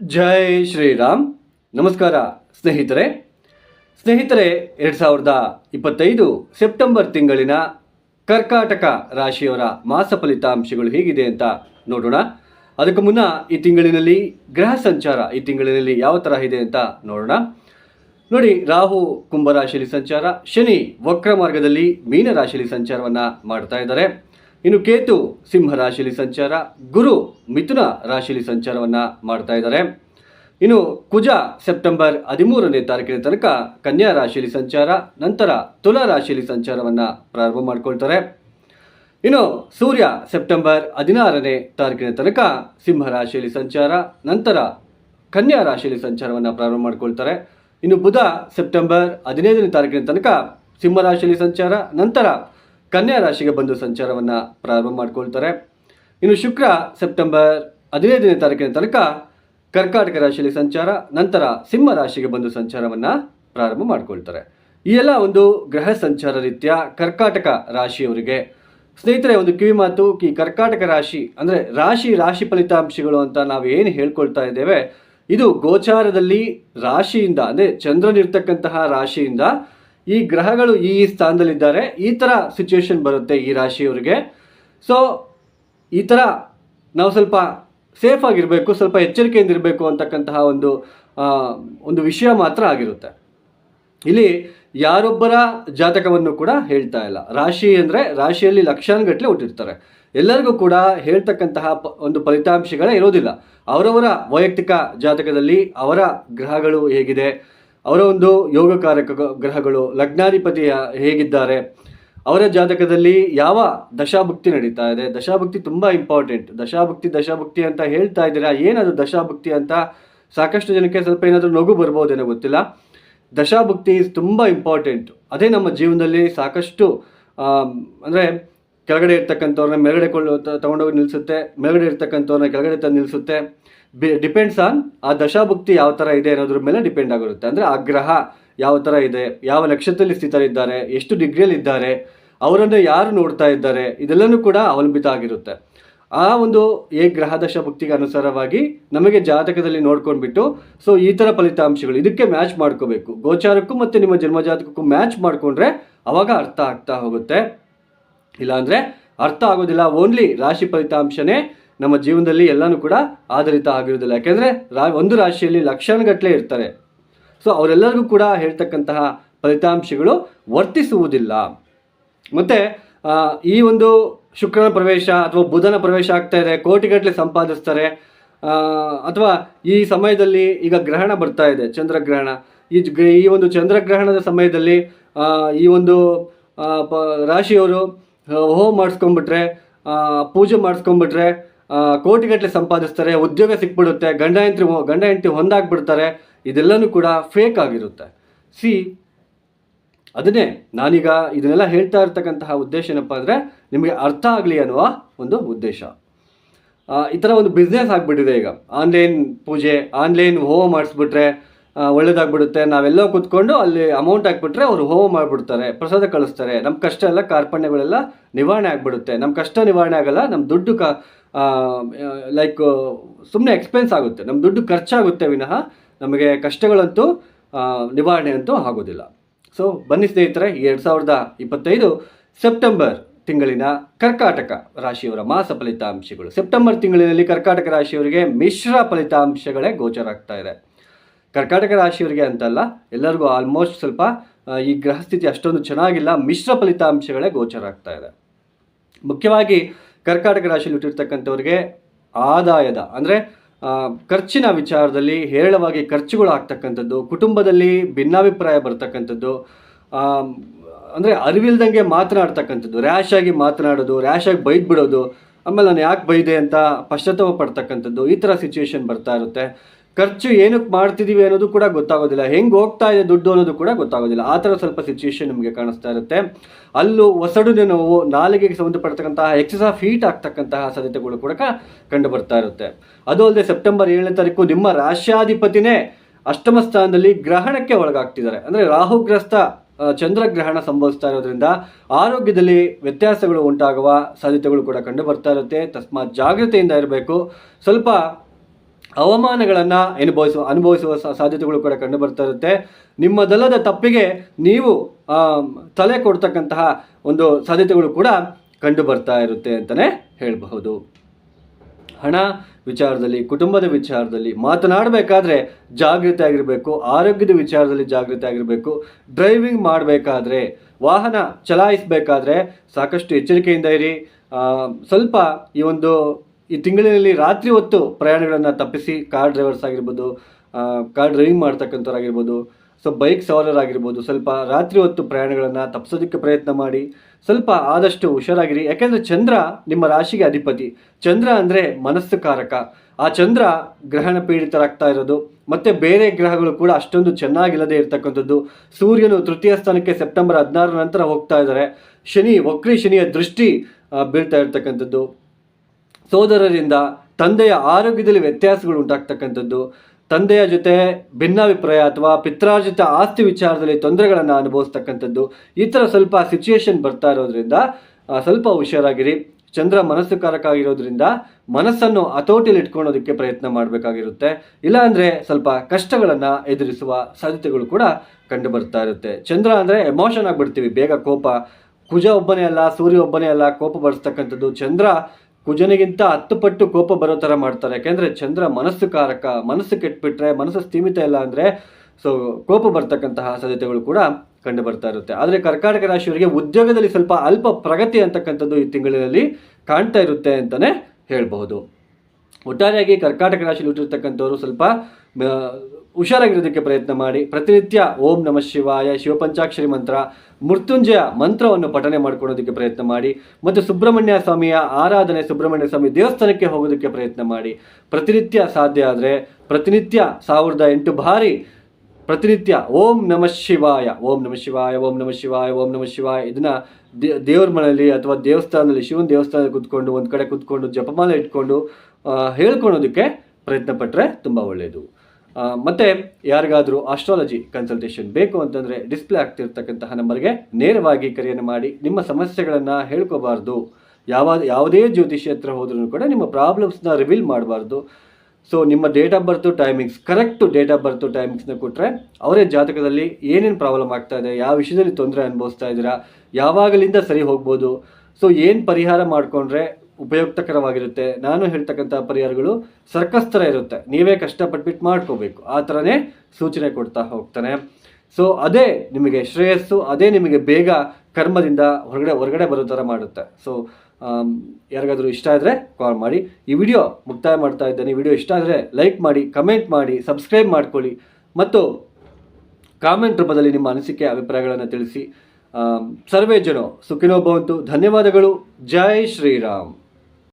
ಜೈ ಶ್ರೀರಾಮ್. ನಮಸ್ಕಾರ ಸ್ನೇಹಿತರೆ. ಸ್ನೇಹಿತರೆ, ಎರಡು ಸಾವಿರದ ಇಪ್ಪತ್ತೈದು ಸೆಪ್ಟೆಂಬರ್ ತಿಂಗಳಿನ ಕರ್ಕಾಟಕ ರಾಶಿಯವರ ಮಾಸ ಫಲಿತಾಂಶಗಳು ಹೇಗಿದೆ ಅಂತ ನೋಡೋಣ. ಅದಕ್ಕೂ ಮುನ್ನ ಈ ತಿಂಗಳಿನಲ್ಲಿ ಗ್ರಹ ಸಂಚಾರ, ಈ ತಿಂಗಳಿನಲ್ಲಿ ಯಾವ ಥರ ಇದೆ ಅಂತ ನೋಡೋಣ. ನೋಡಿ, ರಾಹು ಕುಂಭ ರಾಶಿಯಲ್ಲಿ ಸಂಚಾರ, ಶನಿ ವಕ್ರ ಮಾರ್ಗದಲ್ಲಿ ಮೀನ ಸಂಚಾರವನ್ನು ಸಂಚಾರವನ್ನ ಮಾಡ್ತಾ ಇದ್ದಾರೆ. ಇನ್ನು ಕೇತು ಸಿಂಹ ರಾಶಿಯಲ್ಲಿ ಸಂಚಾರ, ಗುರು ಮಿಥುನ ರಾಶಿಯಲ್ಲಿ ಸಂಚಾರವನ್ನ ಮಾಡ್ತಾ ಇದ್ದಾರೆ. ಇನ್ನು ಕುಜ ಸೆಪ್ಟೆಂಬರ್ ಹದಿಮೂರನೇ ತಾರೀಕಿನ ತನಕ ಕನ್ಯಾ ರಾಶಿಯಲ್ಲಿ ಸಂಚಾರ, ನಂತರ ತುಲಾ ರಾಶಿಯಲ್ಲಿ ಸಂಚಾರವನ್ನ ಪ್ರಾರಂಭ ಮಾಡ್ಕೊಳ್ತಾರೆ. ಇನ್ನು ಸೂರ್ಯ ಸೆಪ್ಟೆಂಬರ್ ಹದಿನಾರನೇ ತಾರೀಕಿನ ತನಕ ಸಿಂಹ ರಾಶಿಯಲ್ಲಿ ಸಂಚಾರ, ನಂತರ ಕನ್ಯಾ ರಾಶಿಯಲ್ಲಿ ಸಂಚಾರವನ್ನು ಪ್ರಾರಂಭ ಮಾಡ್ಕೊಳ್ತಾರೆ. ಇನ್ನು ಬುಧ ಸೆಪ್ಟೆಂಬರ್ ಹದಿನೈದನೇ ತಾರೀಕಿನ ತನಕ ಸಿಂಹ ರಾಶಿಯಲ್ಲಿ ಸಂಚಾರ, ನಂತರ ಕನ್ಯಾ ರಾಶಿಗೆ ಬಂದು ಸಂಚಾರವನ್ನು ಪ್ರಾರಂಭ ಮಾಡಿಕೊಳ್ತಾರೆ. ಇನ್ನು ಶುಕ್ರ ಸೆಪ್ಟೆಂಬರ್ ಹದಿನೈದನೇ ತಾರೀಕಿನ ತನಕ ಕರ್ಕಾಟಕ ರಾಶಿಯಲ್ಲಿ ಸಂಚಾರ, ನಂತರ ಸಿಂಹ ರಾಶಿಗೆ ಬಂದು ಸಂಚಾರವನ್ನು ಪ್ರಾರಂಭ ಮಾಡಿಕೊಳ್ತಾರೆ. ಈ ಎಲ್ಲ ಒಂದು ಗ್ರಹ ಸಂಚಾರ ರೀತಿಯ ಕರ್ಕಾಟಕ ರಾಶಿಯವರಿಗೆ. ಸ್ನೇಹಿತರೆ, ಒಂದು ಕಿವಿ ಮಾತು, ಈ ಕರ್ಕಾಟಕ ರಾಶಿ ಅಂದರೆ ರಾಶಿ ರಾಶಿ ಫಲಿತಾಂಶಗಳು ಅಂತ ನಾವು ಏನು ಹೇಳ್ಕೊಳ್ತಾ ಇದ್ದೇವೆ, ಇದು ಗೋಚಾರದಲ್ಲಿ ರಾಶಿಯಿಂದ ಅಂದರೆ ಚಂದ್ರನಿರ್ತಕ್ಕಂತಹ ರಾಶಿಯಿಂದ ಈ ಗ್ರಹಗಳು ಈ ಸ್ಥಾನದಲ್ಲಿದ್ದಾರೆ. ಈ ಥರ ಸಿಚುವೇಶನ್ ಬರುತ್ತೆ ಈ ರಾಶಿಯವರಿಗೆ. ಸೊ ಈ ಥರ ನಾವು ಸ್ವಲ್ಪ ಸೇಫ್ ಆಗಿರಬೇಕು, ಸ್ವಲ್ಪ ಎಚ್ಚರಿಕೆಯಿಂದ ಇರಬೇಕು ಅಂತಕ್ಕಂತಹ ಒಂದು ಒಂದು ವಿಷಯ ಮಾತ್ರ ಆಗಿರುತ್ತೆ. ಇಲ್ಲಿ ಯಾರೊಬ್ಬರ ಜಾತಕವನ್ನು ಕೂಡ ಹೇಳ್ತಾ ಇಲ್ಲ. ರಾಶಿ ಅಂದರೆ ರಾಶಿಯಲ್ಲಿ ಲಕ್ಷಾನುಗಟ್ಟಲೆ ಹುಟ್ಟಿರ್ತಾರೆ. ಎಲ್ಲರಿಗೂ ಕೂಡ ಹೇಳ್ತಕ್ಕಂತಹ ಒಂದು ಫಲಿತಾಂಶಗಳೇ ಇರೋದಿಲ್ಲ. ಅವರವರ ವೈಯಕ್ತಿಕ ಜಾತಕದಲ್ಲಿ ಅವರ ಗ್ರಹಗಳು ಹೇಗಿದೆ? ಅವರ ಒಂದು ಯೋಗಕಾರಕ ಗ್ರಹಗಳು ಲಗ್ನಾಧಿಪತಿ ಹೇಗಿದ್ದಾರೆ, ಅವರ ಜಾತಕದಲ್ಲಿ ಯಾವ ದಶಾಭುಕ್ತಿ ನಡೀತಾ ಇದೆ, ದಶಾಭುಕ್ತಿ ತುಂಬ ಇಂಪಾರ್ಟೆಂಟ್ ದಶಾಭುಕ್ತಿ ದಶಾಭುಕ್ತಿ ಅಂತ ಹೇಳ್ತಾ ಇದ್ದೀರಾ, ಏನದು ದಶಾಭುಕ್ತಿ ಅಂತ ಸಾಕಷ್ಟು ಜನಕ್ಕೆ ಸ್ವಲ್ಪ ಏನಾದರೂ ನಗು ಬರ್ಬೋದೇನೋ ಗೊತ್ತಿಲ್ಲ. ದಶಾಭುಕ್ತಿ ಇಸ್ ತುಂಬ ಇಂಪಾರ್ಟೆಂಟ್ ಅದೇ ನಮ್ಮ ಜೀವನದಲ್ಲಿ ಸಾಕಷ್ಟು ಅಂದರೆ ಕೆಳಗಡೆ ಇರ್ತಕ್ಕಂಥವ್ರನ್ನ ಮೇಲ್ಗಡೆ ಕೊಳ್ಳೋ ತಗೊಂಡೋಗಿ ನಿಲ್ಲಿಸುತ್ತೆ ಮೇಲ್ಗಡೆ ಇರ್ತಕ್ಕಂಥವ್ರನ್ನ ಕೆಳಗಡೆ ತಂದು ನಿಲ್ಲಿಸುತ್ತೆ ಡಿಪೆಂಡ್ಸ್ ಆನ್ ಆ ದಶಾಭುಕ್ತಿ ಯಾವ ಥರ ಇದೆ ಅನ್ನೋದ್ರ ಮೇಲೆ ಡಿಪೆಂಡ್ ಆಗಿರುತ್ತೆ. ಅಂದರೆ ಆ ಗ್ರಹ ಯಾವ ಥರ ಇದೆ, ಯಾವ ನಕ್ಷತ್ರದಲ್ಲಿ ಸ್ಥಿತರಿದ್ದಾರೆ, ಎಷ್ಟು ಡಿಗ್ರಿಯಲ್ಲಿ ಇದ್ದಾರೆ ಅವರನ್ನು ಯಾರು ನೋಡ್ತಾ ಇದ್ದಾರೆ, ಇದೆಲ್ಲನೂ ಕೂಡ ಅವಲಂಬಿತ ಆಗಿರುತ್ತೆ. ಆ ಒಂದು ಏ ಗ್ರಹ ದಶಭುಕ್ತಿಗೆ ಅನುಸಾರವಾಗಿ ನಮಗೆ ಜಾತಕದಲ್ಲಿ ನೋಡ್ಕೊಂಡ್ಬಿಟ್ಟು ಸೊ ಈ ಥರ ಫಲಿತಾಂಶಗಳು ಇದಕ್ಕೆ ಮ್ಯಾಚ್ ಮಾಡ್ಕೋಬೇಕು. ಗೋಚಾರಕ್ಕೂ ಮತ್ತು ನಿಮ್ಮ ಜನ್ಮ ಜಾತಕಕ್ಕೂ ಮ್ಯಾಚ್ ಮಾಡಿಕೊಂಡ್ರೆ ಅವಾಗ ಅರ್ಥ ಆಗ್ತಾ ಹೋಗುತ್ತೆ. ಇಲ್ಲಾಂದರೆ ಅರ್ಥ ಆಗೋದಿಲ್ಲ ಓನ್ಲಿ ರಾಶಿ ಫಲಿತಾಂಶನೇ ನಮ್ಮ ಜೀವನದಲ್ಲಿ ಎಲ್ಲನೂ ಕೂಡ ಆಧಾರಿತ ಆಗಿರೋದಿಲ್ಲ ಯಾಕೆಂದರೆ ರಾ ಒಂದು ರಾಶಿಯಲ್ಲಿ ಲಕ್ಷಾನುಗಟ್ಟಲೆ ಇರ್ತಾರೆ. ಸೊ ಅವರೆಲ್ಲರಿಗೂ ಕೂಡ ಹೇಳ್ತಕ್ಕಂತಹ ಫಲಿತಾಂಶಗಳು ವರ್ತಿಸುವುದಿಲ್ಲ. ಮತ್ತು ಈ ಒಂದು ಶುಕ್ರನ ಪ್ರವೇಶ ಅಥವಾ ಬುಧನ ಪ್ರವೇಶ ಆಗ್ತಾ ಇದೆ ಕೋಟಿಗಟ್ಟಲೆ ಸಂಪಾದಿಸ್ತಾರೆ ಅಥವಾ ಈ ಸಮಯದಲ್ಲಿ ಈಗ ಗ್ರಹಣ ಬರ್ತಾ ಇದೆ ಚಂದ್ರಗ್ರಹಣ. ಈ ಈ ಒಂದು ಚಂದ್ರಗ್ರಹಣದ ಸಮಯದಲ್ಲಿ ಈ ಒಂದು ಪ ರಾಶಿಯವರು ಹೋಮ ಮಾಡಿಸ್ಕೊಂಬಿಟ್ರೆ ಪೂಜೆ ಮಾಡಿಸ್ಕೊಂಡ್ಬಿಟ್ರೆ ಆ, ಕೋಟಿಗಟ್ಟಲೆ ಸಂಪಾದಿಸ್ತಾರೆ, ಉದ್ಯೋಗ ಸಿಕ್ಬಿಡುತ್ತೆ, ಗಂಡ ಹೆಂಡತಿ ಗಂಡ ಹೆಂಡತಿ ಹೊಂದಾಗ್ಬಿಡ್ತಾರೆ ಇದೆಲ್ಲನೂ ಕೂಡ ಫೇಕ್ ಆಗಿರುತ್ತೆ. ಸಿ ಅದನ್ನೇ ನಾನೀಗ ಇದನ್ನೆಲ್ಲ ಹೇಳ್ತಾ ಇರ್ತಕ್ಕಂತಹ ಉದ್ದೇಶ ಏನಪ್ಪ ಅಂದರೆ ನಿಮಗೆ ಅರ್ಥ ಆಗಲಿ ಅನ್ನುವ ಒಂದು ಉದ್ದೇಶ. ಈ ಥರ ಒಂದು ಬಿಸ್ನೆಸ್ ಆಗಿಬಿಟ್ಟಿದೆ ಈಗ. ಆನ್ಲೈನ್ ಪೂಜೆ ಆನ್ಲೈನ್ ಹೋಮ ಮಾಡಿಸ್ಬಿಟ್ರೆ ಒಳ್ಳೇದಾಗ್ಬಿಡುತ್ತೆ. ನಾವೆಲ್ಲ ಕೂತ್ಕೊಂಡು ಅಲ್ಲಿ ಅಮೌಂಟ್ ಹಾಕ್ಬಿಟ್ರೆ ಅವರು ಹೋಮ ಮಾಡಿಬಿಡ್ತಾರೆ, ಪ್ರಸಾದ ಕಳಿಸ್ತಾರೆ. ನಮ್ಮ ಕಷ್ಟ ಎಲ್ಲ ಕಾರ್ಪಣ್ಯಗಳೆಲ್ಲ ನಿವಾರಣೆ ಆಗಿಬಿಡುತ್ತೆ. ನಮ್ಮ ಕಷ್ಟ ನಿವಾರಣೆ ಆಗಲ್ಲ ನಮ್ಮ ದುಡ್ಡು ಕ ಲೈಕ್ ಸುಮ್ಮನೆ ಎಕ್ಸ್ಪೆನ್ಸ್ ಆಗುತ್ತೆ. ನಮ್ಮ ದುಡ್ಡು ಖರ್ಚಾಗುತ್ತೆ ವಿನಃ ನಮಗೆ ಕಷ್ಟಗಳಂತೂ ನಿವಾರಣೆ ಅಂತೂ ಆಗೋದಿಲ್ಲ. ಸೊ ಬನ್ನಿ ಸ್ನೇಹಿತರೆ ಎರಡು ಸಾವಿರದ ಇಪ್ಪತ್ತೈದು ಸೆಪ್ಟೆಂಬರ್ ತಿಂಗಳಿನ ಕರ್ಕಾಟಕ ರಾಶಿಯವರ ಮಾಸ ಫಲಿತಾಂಶಗಳು. ಸೆಪ್ಟೆಂಬರ್ ತಿಂಗಳಿನಲ್ಲಿ ಕರ್ಕಾಟಕ ರಾಶಿಯವರಿಗೆ ಮಿಶ್ರ ಫಲಿತಾಂಶಗಳೇ ಗೋಚರ ಆಗ್ತಾ ಇದೆ. ಕರ್ಕಾಟಕ ರಾಶಿಯವರಿಗೆ ಅಂತಲ್ಲ, ಎಲ್ಲರಿಗೂ ಆಲ್ಮೋಸ್ಟ್ ಸ್ವಲ್ಪ ಈ ಗ್ರಹ ಸ್ಥಿತಿ ಅಷ್ಟೊಂದು ಚೆನ್ನಾಗಿಲ್ಲ. ಮಿಶ್ರ ಫಲಿತಾಂಶಗಳೇ ಗೋಚರ ಆಗ್ತಾ ಇದೆ. ಮುಖ್ಯವಾಗಿ ಕರ್ಕಾಟಕ ರಾಶಿಯಲ್ಲಿ ಹುಟ್ಟಿರ್ತಕ್ಕಂಥವ್ರಿಗೆ ಆದಾಯದ, ಅಂದರೆ ಖರ್ಚಿನ ವಿಚಾರದಲ್ಲಿ ಹೇರಳವಾಗಿ ಖರ್ಚುಗಳು ಆಗ್ತಕ್ಕಂಥದ್ದು, ಕುಟುಂಬದಲ್ಲಿ ಭಿನ್ನಾಭಿಪ್ರಾಯ ಬರ್ತಕ್ಕಂಥದ್ದು ಅಂದರೆ ಅರಿವಿಲ್ದಂಗೆ ಮಾತನಾಡ್ತಕ್ಕಂಥದ್ದು ರ್ಯಾಶ್ ಆಗಿ ಮಾತನಾಡೋದು ರ್ಯಾಶ್ ಆಗಿ ಬೈದು ಬಿಡೋದು ಆಮೇಲೆ ನಾನು ಯಾಕೆ ಬೈದೆ ಅಂತ ಪಶ್ಚಾತ್ತಾಪ ಪಡ್ತಕ್ಕಂಥದ್ದು, ಈ ಥರ ಸಿಚುವೇಶನ್ ಬರ್ತಾ ಇರುತ್ತೆ. ಖರ್ಚು ಏನಕ್ಕೆ ಮಾಡ್ತಿದ್ದೀವಿ ಅನ್ನೋದು ಕೂಡ ಗೊತ್ತಾಗೋದಿಲ್ಲ. ಹೆಂಗೆ ಹೋಗ್ತಾ ಇದೆ ದುಡ್ಡು ಅನ್ನೋದು ಕೂಡ ಗೊತ್ತಾಗೋದಿಲ್ಲ. ಆ ಥರ ಸ್ವಲ್ಪ ಸಿಚುಯೇಷನ್ ನಿಮಗೆ ಕಾಣಿಸ್ತಾ ಇರುತ್ತೆ. ಅಲ್ಲೂ ಒಸಡಿನ ನೋವು ನಾಲಿಗೆಗೆ ಸಂಬಂಧಪಡ್ತಕ್ಕಂತಹ ಎಕ್ಸಸ್ ಆಫ್ ಹೀಟ್ ಆಗ್ತಕ್ಕಂತಹ ಸಾಧ್ಯತೆಗಳು ಕೂಡ ಕಂಡು ಬರ್ತಾ ಇರುತ್ತೆ. ಅದು ಅಲ್ಲದೆ ಸೆಪ್ಟೆಂಬರ್ ಏಳನೇ ತಾರೀಕು ನಿಮ್ಮ ರಾಶ್ಯಾಧಿಪತಿನೇ ಅಷ್ಟಮ ಸ್ಥಾನದಲ್ಲಿ ಗ್ರಹಣಕ್ಕೆ ಒಳಗಾಗ್ತಿದ್ದಾರೆ. ಅಂದರೆ ರಾಹುಗ್ರಸ್ತ ಚಂದ್ರಗ್ರಹಣ ಸಂಭವಿಸ್ತಾ ಇರೋದ್ರಿಂದ ಆರೋಗ್ಯದಲ್ಲಿ ವ್ಯತ್ಯಾಸಗಳು ಉಂಟಾಗುವ ಸಾಧ್ಯತೆಗಳು ಕೂಡ ಕಂಡು ಬರ್ತಾ ಇರುತ್ತೆ. ತಸ್ಮಾತ್ ಜಾಗ್ರತೆಯಿಂದ ಇರಬೇಕು. ಸ್ವಲ್ಪ ಅವಮಾನಗಳನ್ನು ಅನುಭವಿಸುವ ಅನುಭವಿಸುವ ಸಾಧ್ಯತೆಗಳು ಕೂಡ ಕಂಡು ಬರ್ತಾ ಇರುತ್ತೆ. ನಿಮ್ಮದಲ್ಲದ ತಪ್ಪಿಗೆ ನೀವು ತಲೆ ಕೊಡ್ತಕ್ಕಂತಹ ಒಂದು ಸಾಧ್ಯತೆಗಳು ಕೂಡ ಕಂಡು ಬರ್ತಾ ಇರುತ್ತೆ ಅಂತಲೇ ಹೇಳಬಹುದು. ಹಣ ವಿಚಾರದಲ್ಲಿ, ಕುಟುಂಬದ ವಿಚಾರದಲ್ಲಿ ಮಾತನಾಡಬೇಕಾದ್ರೆ ಜಾಗೃತಿ ಆಗಿರಬೇಕು, ಆರೋಗ್ಯದ ವಿಚಾರದಲ್ಲಿ ಜಾಗೃತಿ ಆಗಿರಬೇಕು, ಡ್ರೈವಿಂಗ್ ಮಾಡಬೇಕಾದ್ರೆ, ವಾಹನ ಚಲಾಯಿಸಬೇಕಾದ್ರೆ ಸಾಕಷ್ಟು ಎಚ್ಚರಿಕೆಯಿಂದ ಇರಿ. ಸ್ವಲ್ಪ ಈ ಒಂದು ಈ ತಿಂಗಳಿನಲ್ಲಿ ರಾತ್ರಿ ಹೊತ್ತು ಪ್ರಯಾಣಗಳನ್ನು ತಪ್ಪಿಸಿ ಕಾರ್ ಡ್ರೈವರ್ಸ್ ಆಗಿರ್ಬೋದು ಕಾರ್ ಡ್ರೈವಿಂಗ್ ಮಾಡ್ತಕ್ಕಂಥವ್ರಾಗಿರ್ಬೋದು ಸೊ ಬೈಕ್ ಸವಾರರಾಗಿರ್ಬೋದು, ಸ್ವಲ್ಪ ರಾತ್ರಿ ಹೊತ್ತು ಪ್ರಯಾಣಗಳನ್ನು ತಪ್ಪಿಸೋದಕ್ಕೆ ಪ್ರಯತ್ನ ಮಾಡಿ, ಸ್ವಲ್ಪ ಆದಷ್ಟು ಹುಷಾರಾಗಿರಿ. ಯಾಕೆಂದರೆ ಚಂದ್ರ ನಿಮ್ಮ ರಾಶಿಗೆ ಅಧಿಪತಿ. ಚಂದ್ರ ಅಂದರೆ ಮನಸ್ಸು ಕಾರಕ. ಆ ಚಂದ್ರ ಗ್ರಹಣ ಪೀಡಿತರಾಗ್ತಾ ಇರೋದು, ಮತ್ತು ಬೇರೆ ಗ್ರಹಗಳು ಕೂಡ ಅಷ್ಟೊಂದು ಚೆನ್ನಾಗಿಲ್ಲದೆ ಇರತಕ್ಕಂಥದ್ದು. ಸೂರ್ಯನು ತೃತೀಯ ಸ್ಥಾನಕ್ಕೆ ಸೆಪ್ಟೆಂಬರ್ ಹದಿನಾರರ ನಂತರ ಹೋಗ್ತಾ ಇದ್ದಾರೆ. ಶನಿ, ವಕ್ರಿ ಶನಿಯ ದೃಷ್ಟಿ ಬೀಳ್ತಾ ಇರ್ತಕ್ಕಂಥದ್ದು. ಸೋದರರಿಂದ ತಂದೆಯ ಆರೋಗ್ಯದಲ್ಲಿ ವ್ಯತ್ಯಾಸಗಳು ಉಂಟಾಗ್ತಕ್ಕಂಥದ್ದು. ತಂದೆಯ ಜೊತೆ ಭಿನ್ನಾಭಿಪ್ರಾಯ ಅಥವಾ ಪಿತ್ರಾರ್ಜಿತ ಆಸ್ತಿ ವಿಚಾರದಲ್ಲಿ ತೊಂದರೆಗಳನ್ನು ಅನುಭವಿಸ್ತಕ್ಕಂಥದ್ದು. ಈ ಥರ ಸ್ವಲ್ಪ ಸಿಚುಯೇಷನ್ ಬರ್ತಾ ಇರೋದ್ರಿಂದ ಸ್ವಲ್ಪ ಹುಷಾರಾಗಿರಿ. ಚಂದ್ರ ಮನಸ್ಸು ಕಾರಕ ಆಗಿರೋದ್ರಿಂದ ಮನಸ್ಸನ್ನು ಹತೋಟಿಯಲ್ಲಿ ಇಟ್ಕೊಳ್ಳೋದಕ್ಕೆ ಪ್ರಯತ್ನ ಮಾಡಬೇಕಾಗಿರುತ್ತೆ. ಇಲ್ಲಾಂದರೆ ಸ್ವಲ್ಪ ಕಷ್ಟಗಳನ್ನು ಎದುರಿಸುವ ಸಾಧ್ಯತೆಗಳು ಕೂಡ ಕಂಡು ಬರ್ತಾ ಇರುತ್ತೆ. ಚಂದ್ರ ಅಂದರೆ ಎಮೋಷನ್ ಆಗಿಬಿಡ್ತೀವಿ. ಬೇಗ ಕೋಪ. ಕುಜ ಒಬ್ಬನೇ ಅಲ್ಲ, ಸೂರ್ಯ ಒಬ್ಬನೇ ಅಲ್ಲ, ಕೋಪ ಬರ್ಸ್ತಕ್ಕಂಥದ್ದು ಚಂದ್ರ ಕುಜನಿಗಿಂತ ಹತ್ತು ಪಟ್ಟು ಕೋಪ ಬರೋ ಥರ ಮಾಡ್ತಾರೆ. ಯಾಕೆಂದರೆ ಚಂದ್ರ ಮನಸ್ಸು ಕಾರಕ, ಮನಸ್ಸು ಕೆಟ್ಬಿಟ್ರೆ, ಮನಸ್ಸು ಸ್ಥೀಮಿತ ಇಲ್ಲ ಅಂದರೆ ಸೊ ಕೋಪ ಬರ್ತಕ್ಕಂತಹ ಸಾಧ್ಯತೆಗಳು ಕೂಡ ಕಂಡು ಬರ್ತಾ ಇರುತ್ತೆ. ಆದರೆ ಕರ್ಕಾಟಕ ರಾಶಿಯವರಿಗೆ ಉದ್ಯೋಗದಲ್ಲಿ ಸ್ವಲ್ಪ ಅಲ್ಪ ಪ್ರಗತಿ ಅಂತಕ್ಕಂಥದ್ದು ಈ ತಿಂಗಳಿನಲ್ಲಿ ಕಾಣ್ತಾ ಇರುತ್ತೆ ಅಂತಲೇ ಹೇಳಬಹುದು. ಒಟ್ಟಾರೆಯಾಗಿ ಕರ್ಕಾಟಕ ರಾಶಿಯಲ್ಲಿ ಹುಟ್ಟಿರ್ತಕ್ಕಂಥವ್ರು ಸ್ವಲ್ಪ ಹುಷಾರಾಗಿರೋದಕ್ಕೆ ಪ್ರಯತ್ನ ಮಾಡಿ. ಪ್ರತಿನಿತ್ಯ ಓಂ ನಮಃ ಶಿವಾಯ, ಶಿವಪಂಚಾಕ್ಷರಿ ಮಂತ್ರ, ಮೃತ್ಯುಂಜಯ ಮಂತ್ರವನ್ನು ಪಠನೆ ಮಾಡ್ಕೊಳ್ಳೋದಕ್ಕೆ ಪ್ರಯತ್ನ ಮಾಡಿ. ಮತ್ತು ಸುಬ್ರಹ್ಮಣ್ಯ ಸ್ವಾಮಿಯ ಆರಾಧನೆ, ಸುಬ್ರಹ್ಮಣ್ಯ ಸ್ವಾಮಿ ದೇವಸ್ಥಾನಕ್ಕೆ ಹೋಗೋದಕ್ಕೆ ಪ್ರಯತ್ನ ಮಾಡಿ. ಪ್ರತಿನಿತ್ಯ ಸಾಧ್ಯ ಆದರೆ ಪ್ರತಿನಿತ್ಯ ಸಾವಿರದ ಎಂಟು ಬಾರಿ ಪ್ರತಿನಿತ್ಯ ಓಂ ನಮಃ ಶಿವಾಯ, ಓಂ ನಮಃ ಶಿವಾಯ, ಓಂ ನಮಃ ಶಿವಾಯ, ಓಂ ನಮಃ ಶಿವಾಯ ಇದನ್ನ ದೇವ್ರ ಮನೆಯಲ್ಲಿ ಅಥವಾ ದೇವಸ್ಥಾನದಲ್ಲಿ, ಶಿವನ ದೇವಸ್ಥಾನದಲ್ಲಿ ಕುತ್ಕೊಂಡು, ಒಂದು ಕಡೆ ಕುತ್ಕೊಂಡು ಜಪಮಾಲೆ ಇಟ್ಕೊಂಡು ಹೇಳ್ಕೊಳೋದಕ್ಕೆ ಪ್ರಯತ್ನ ಪಟ್ಟರೆ ತುಂಬ ಒಳ್ಳೆಯದು ಮತ್ತೆ ಯಾರಿಗಾದರೂ ಆಸ್ಟ್ರಾಲಜಿ ಕನ್ಸಲ್ಟೇಷನ್ ಬೇಕು ಅಂತಂದರೆ ಡಿಸ್ಪ್ಲೇ ಆಗ್ತಿರ್ತಕ್ಕಂತಹ ನಂಬರ್ಗೆ ನೇರವಾಗಿ ಕರೆಯನ್ನು ಮಾಡಿ ನಿಮ್ಮ ಸಮಸ್ಯೆಗಳನ್ನು ಹೇಳ್ಕೋಬಾರ್ದು. ಯಾವ, ಯಾವುದೇ ಜ್ಯೋತಿಷಿ ಹತ್ರ ಹೋದ್ರೂ ಕೂಡ ನಿಮ್ಮ ಪ್ರಾಬ್ಲಮ್ಸ್ನ ರಿವೀಲ್ ಮಾಡಬಾರ್ದು. ಸೊ ನಿಮ್ಮ date of birth timings correct date of birth ಟೈಮಿಂಗ್ಸ್ನ ಕೊಟ್ಟರೆ ಅವರೇ ಜಾತಕದಲ್ಲಿ ಏನೇನು ಪ್ರಾಬ್ಲಮ್ ಆಗ್ತಾ ಇದೆ, ಯಾವ ವಿಷಯದಲ್ಲಿ ತೊಂದರೆ ಅನುಭವಿಸ್ತಾ ಇದ್ದೀರಾ, ಯಾವಾಗಲಿಂದ ಸರಿ ಹೋಗ್ಬೋದು. ಸೊ ಏನು ಪರಿಹಾರ ಮಾಡಿಕೊಂಡ್ರೆ ಉಪಯುಕ್ತಕರವಾಗಿರುತ್ತೆ. ನಾನು ಹೇಳ್ತಕ್ಕಂಥ ಪರಿಹಾರಗಳು ಸರ್ಕಸ್ ಥರ ಇರುತ್ತೆ. ನೀವೇ ಕಷ್ಟಪಟ್ಬಿಟ್ಟು ಮಾಡ್ಕೋಬೇಕು. ಆ ಥರನೇ ಸೂಚನೆ ಕೊಡ್ತಾ ಹೋಗ್ತಾನೆ. ಸೊ ಅದೇ ನಿಮಗೆ ಶ್ರೇಯಸ್ಸು, ಅದೇ ನಿಮಗೆ ಬೇಗ ಕರ್ಮದಿಂದ ಹೊರಗಡೆ ಹೊರಗಡೆ ಬರೋ ಥರ ಮಾಡುತ್ತೆ. ಸೊ ಯಾರಿಗಾದರೂ ಇಷ್ಟ ಆದರೆ ಕಾಲ್ ಮಾಡಿ. ಈ ವಿಡಿಯೋ ಮುಕ್ತಾಯ ಮಾಡ್ತಾ ಇದ್ದೇನೆ. ಈ ವಿಡಿಯೋ ಇಷ್ಟ ಆದರೆ ಲೈಕ್ ಮಾಡಿ, ಕಮೆಂಟ್ ಮಾಡಿ, ಸಬ್ಸ್ಕ್ರೈಬ್ ಮಾಡ್ಕೊಳ್ಳಿ. ಮತ್ತು ಕಾಮೆಂಟ್ ರೂಪದಲ್ಲಿ ನಿಮ್ಮ ಅನಿಸಿಕೆ, ಅಭಿಪ್ರಾಯಗಳನ್ನು ತಿಳಿಸಿ. ಸರ್ವೇ ಜನೋ, ಸುಖಿನೋ ಭವಂತು. ಧನ್ಯವಾದಗಳು. ಜೈ ಶ್ರೀರಾಮ್.